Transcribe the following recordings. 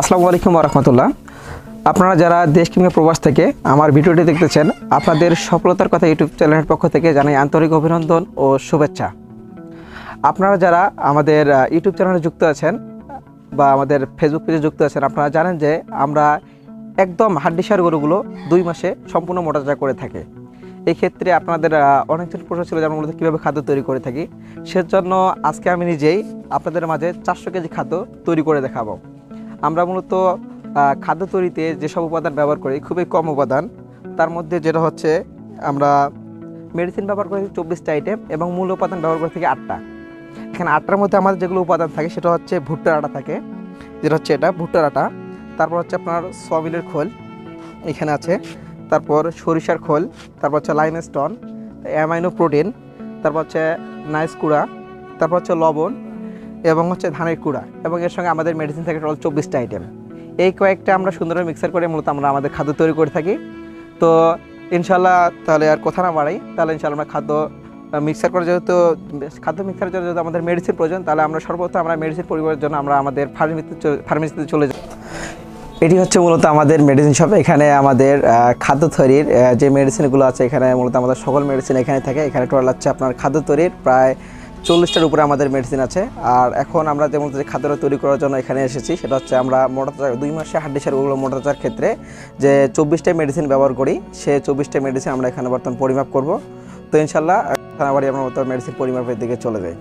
আসসালামু আলাইকুম রহমতুল্লাহ আপনারা যারা দেশ কিংবা প্রবাস থেকে আমার ভিডিওটি দেখতেছেন, আপনাদের সফলতার কথা ইউটিউব চ্যানেলের পক্ষ থেকে জানাই আন্তরিক অভিনন্দন ও শুভেচ্ছা। আপনারা যারা আমাদের ইউটিউব চ্যানেলে যুক্ত আছেন বা আমাদের ফেসবুক পেজে যুক্ত আছেন, আপনারা জানেন যে আমরা একদম হাড্ডিসার গরুগুলো দুই মাসে সম্পূর্ণ মোটাচা করে থাকে। এই ক্ষেত্রে আপনাদের অনেকজন প্রশ্ন ছিল যেমন মূলত কীভাবে খাদ্য তৈরি করে থাকি। সেজন্য আজকে আমি নিজেই আপনাদের মাঝে চারশো কেজি খাদ্য তৈরি করে দেখাবো। আমরা মূলত খাদ্য তৈরিতে যেসব উপাদান ব্যবহার করি, খুবই কম উপাদান। তার মধ্যে যেটা হচ্ছে, আমরা মেডিসিন ব্যবহার করে থাকি চব্বিশটা আইটেম এবং মূল উপাদান ব্যবহার করে থাকি আটটা। এখানে আটটার মধ্যে আমাদের যেগুলো উপাদান থাকে, সেটা হচ্ছে ভুট্টার আটা থাকে। যেটা হচ্ছে এটা, ভুট্টার আটা। তারপর হচ্ছে আপনার সয়াবিনের খোল, এখানে আছে। তারপর সরিষার খোল, তারপর হচ্ছে লাইম স্টোন অ্যামাইনো প্রোটিন তারপর হচ্ছে নাইস কুড়া, তারপর হচ্ছে লবণ এবং হচ্ছে ধানের কুড়া এবং এর সঙ্গে আমাদের মেডিসিন থাকে টোটাল চব্বিশটা আইটেম এই কয়েকটা আমরা সুন্দরভাবে মিক্সার করে মূলত আমরা আমাদের খাদ্য তৈরি করে থাকি। তো ইনশাল্লাহ তাহলে আর কথা না বাড়াই, তাহলে ইনশাল্লাহ আমরা খাদ্য মিক্সার করে যেহেতু, খাদ্য মিক্সারের জন্য যেহেতু আমাদের মেডিসিন প্রয়োজন, তাহলে আমরা সর্বপ্রথম আমরা মেডিসিন পরিবারের জন্য আমরা আমাদের ফার্মেসিতে ফার্মেসিতে চলে যাই। এটি হচ্ছে মূলত আমাদের মেডিসিন শপ এখানে আমাদের খাদ্য তৈরির যে মেডিসিনগুলো আছে, এখানে মূলত আমাদের সকল মেডিসিন এখানে থাকে। এখানে টোটাল হচ্ছে আপনার খাদ্য তৈরির প্রায় চল্লিশটার উপরে আমাদের মেডিসিন আছে। আর এখন আমরা যেমন যে তৈরি করার জন্য এখানে এসেছি, সেটা হচ্ছে আমরা মোটাচার দুই মাসে হাড্ডিসার ওগুলো মোটাচার ক্ষেত্রে যে চব্বিশটা মেডিসিন ব্যবহার করি, সে চব্বিশটা মেডিসিন আমরা এখানে বর্তমান পরিমাপ করব। তো ইনশাল্লাহ আবার আমরা মেডিসিন পরিমাপের দিকে চলে যাই।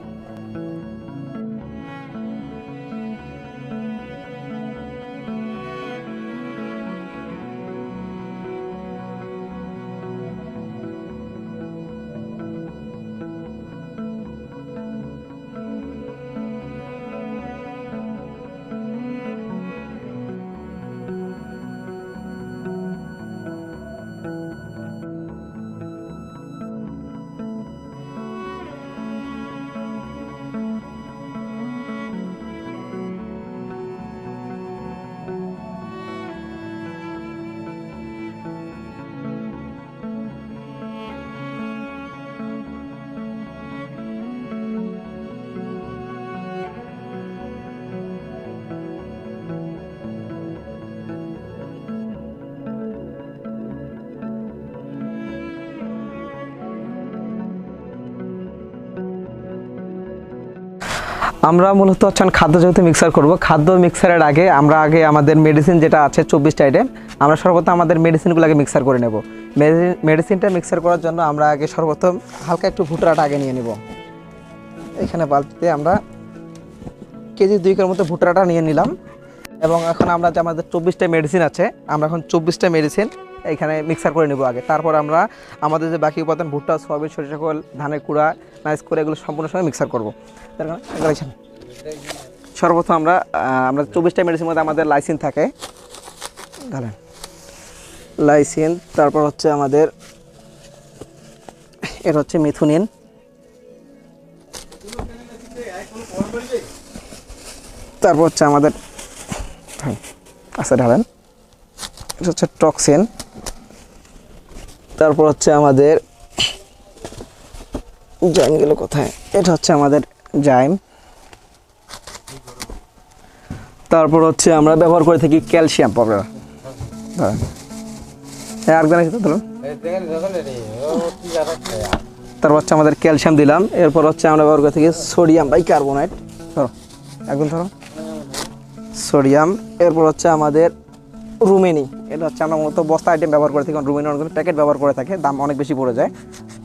আমরা মূলত হচ্ছে খাদ্য যেহেতু মিক্সার করব, খাদ্য মিক্সারের আগে আমরা আগে আমাদের মেডিসিন যেটা আছে চব্বিশটা আইটেম আমরা সর্বপ্রথম আমাদের মেডিসিনগুলো আগে মিক্সার করে নেব। মেডিসিনটা মিক্সার করার জন্য আমরা আগে সর্বপ্রথম হালকা একটু ভুট্টাটা আগে নিয়ে নেব। এখানে বালতিতে আমরা কেজি দুইকের মতো ভুট্টাটা নিয়ে নিলাম। এবং এখন আমরা যে আমাদের চব্বিশটা মেডিসিন আছে, আমরা এখন চব্বিশটা মেডিসিন এখানে মিক্সার করে নেব আগে। তারপর আমরা আমাদের যে বাকি উপাদান, ভুট্টা, সয়াবিন, সরিষা খোল, ধানের কুড়া নাইস করে এগুলো সম্পূর্ণ সময় মিক্সার করব। সর্বপ্রথম আমরা আমরা চব্বিশটা মেডিসিন মধ্যে আমাদের লাইসিন থাকে। ধরেন। লাইসিন তারপর হচ্ছে আমাদের, এটা হচ্ছে মিথুনিন তারপর হচ্ছে আমাদের ঢালেন। আচ্ছা ঢালেন এটা হচ্ছে টক্সিন তারপর হচ্ছে আমাদের জাইম গেল কোথায়? এটা হচ্ছে আমাদের জাইম। তারপর হচ্ছে আমরা ব্যবহার করে থাকি ক্যালসিয়াম পাউডার। হ্যাঁ তারপর হচ্ছে আমাদের ক্যালসিয়াম দিলাম। এরপর হচ্ছে আমরা ব্যবহার করে থাকি সোডিয়াম বাই কার্বোনাইট। ধরো। একদম ধরো। সোডিয়াম। এরপর হচ্ছে আমাদের রুমেনি এটা হচ্ছে আমরা মূলত বস্তা আইটেম ব্যবহার করে থাকি রুমেনি অনেকগুলো প্যাকেট ব্যবহার করে থাকে, দাম অনেক বেশি পড়ে যায়।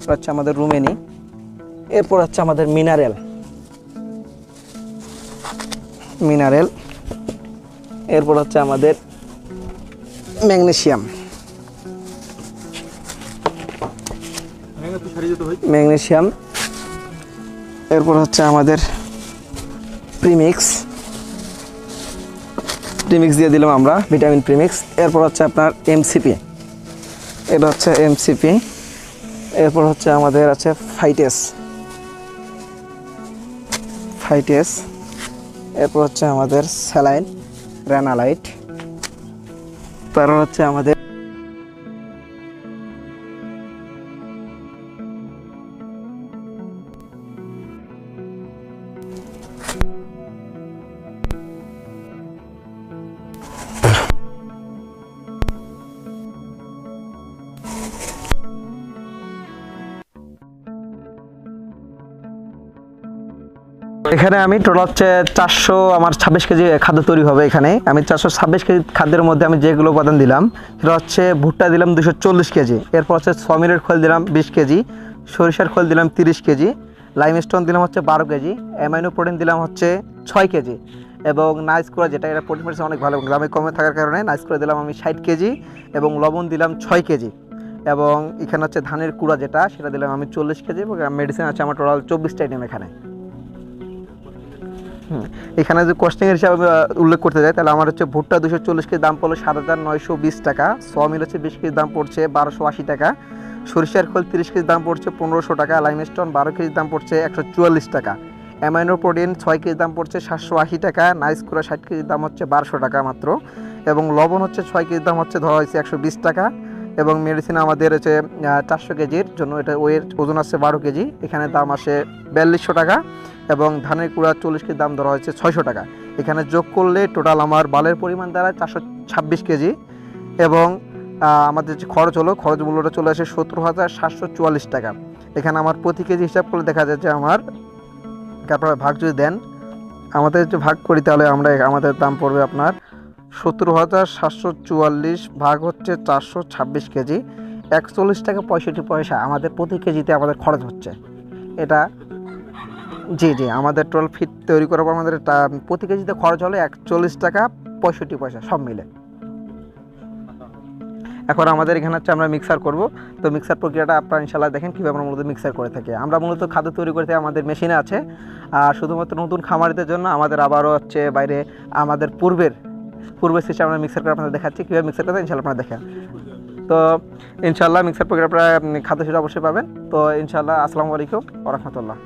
এটা হচ্ছে আমাদের রুমেনি এরপর হচ্ছে আমাদের মিনারেল। মিনারেল। এরপর হচ্ছে আমাদের ম্যাগনেশিয়াম। ম্যাগনেশিয়াম। এরপর হচ্ছে আমাদের প্রিমিক্স। প্রিমিক্স দিয়ে দিলাম আমরা ভিটামিন প্রিমিক্স এরপর হচ্ছে আপনার এমসিপি এটা হচ্ছে এমসিপি এরপর হচ্ছে আমাদের আছে ফাইটেস ফাইটেস এরপর হচ্ছে আমাদের স্যালাইন র্যানালাইট তারপর হচ্ছে আমাদের এখানে আমি টোটাল হচ্ছে চারশো আমার ছাব্বিশ কেজি খাদ্য তৈরি হবে এখানে। আমি চারশো ছাব্বিশ কেজি খাদ্যের মধ্যে আমি যেগুলো উপাদান দিলাম, সেটা হচ্ছে ভুট্টা দিলাম দুশো চল্লিশ কেজি, এরপর হচ্ছে সমিলের খোল দিলাম বিশ কেজি, সরিষার খোল দিলাম তিরিশ কেজি লাইমস্টোন দিলাম হচ্ছে বারো কেজি অ্যামাইনো প্রোটিন দিলাম হচ্ছে ছয় কেজি এবং নাইস করে যেটা, এটা প্রোটিন পার্সেন্ট অনেক ভালো গ্রামে কমে থাকার কারণে নাইস করে দিলাম আমি ষাট কেজি এবং লবণ দিলাম ছয় কেজি এবং এখানে হচ্ছে ধানের কুড়া যেটা, সেটা দিলাম আমি চল্লিশ কেজি এবং মেডিসিন আছে আমার টোটাল চব্বিশটা আইটেম এখানে। এখানে যদি কস্টিংয়ের হিসাবে উল্লেখ করতে যাই তাহলে আমার হচ্ছে ভুট্টা দুশো চল্লিশ কেজি দাম পড়ল সাত হাজার নয়শো বিশ টাকা সোয়াবিন হচ্ছে বিশ কেজি দাম পড়ছে বারোশো আশি টাকা, সরিষার খোল তিরিশ কেজি দাম পড়ছে পনেরোশো টাকা লাইমস্টোন বারো কেজি দাম পড়ছে একশো চুয়াল্লিশ টাকা অ্যামাইনো প্রোটিন ছয় কেজি দাম পড়ছে সাতশো আশি টাকা নাইস কুড়া ষাট কেজি দাম হচ্ছে বারোশো টাকা মাত্র, এবং লবণ হচ্ছে ছয় কেজি দাম হচ্ছে ধরা হয়েছে একশো বিশ টাকা এবং মেডিসিন আমাদের হচ্ছে চারশো কেজির জন্য এটা ওয়ের ওজন আসছে বারো কেজি। এখানে দাম আসে বিয়াল্লিশশো টাকা এবং ধানের কুড়া চল্লিশ কেজি দাম ধরা হয়েছে ছয়শো টাকা। এখানে যোগ করলে টোটাল আমার বালের পরিমাণ দ্বারা চারশো ছাব্বিশ কেজি এবং আমাদের যে খরচ হলো, খরচ মূল্যটা চলে আসে সত্তর হাজার সাতশো চুয়াল্লিশ টাকা। এখানে আমার প্রতি কেজি হিসাব করলে দেখা যাচ্ছে আমার আপনারা ভাগ যদি দেন, আমাদের যে ভাগ করি তাহলে আমরা আমাদের দাম পড়বে আপনার সত্তর হাজার সাতশো চুয়াল্লিশ ভাগ হচ্ছে চারশো ছাব্বিশ কেজি। একচল্লিশ টাকা পঁয়ষট্টি পয়সা আমাদের প্রতি কেজিতে আমাদের খরচ হচ্ছে। এটা জি জি, আমাদের টুয়েলভ ফিট তৈরি করার পর আমাদের প্রতি কেজিতে খরচ হলো একচল্লিশ টাকা পঁয়ষট্টি পয়সা সব মিলে। এখন আমাদের এখানে হচ্ছে আমরা মিক্সার করব। তো মিক্সার প্রক্রিয়াটা আপনারা ইনশাল্লাহ দেখেন কীভাবে আমরা মূলত মিক্সার করে থাকি। আমরা মূলত খাদ্য তৈরি করতে আমাদের মেশিনে আছে। আর শুধুমাত্র নতুন খামারিদের জন্য আমাদের আবারও হচ্ছে বাইরে আমাদের পূর্বের পূর্বের সিস্টেম আমরা মিক্সার করে আপনাদের দেখাচ্ছি, কীভাবে মিক্সার করতে ইনশাল্লাহ আপনারা দেখেন তো ইনশাল্লাহ মিক্সার আপনারা খাদ্য সেটা অবশ্যই পাবেন। তো ইনশাল্লাহ আসসালামু আলাইকুম রহমতুল্লাহ।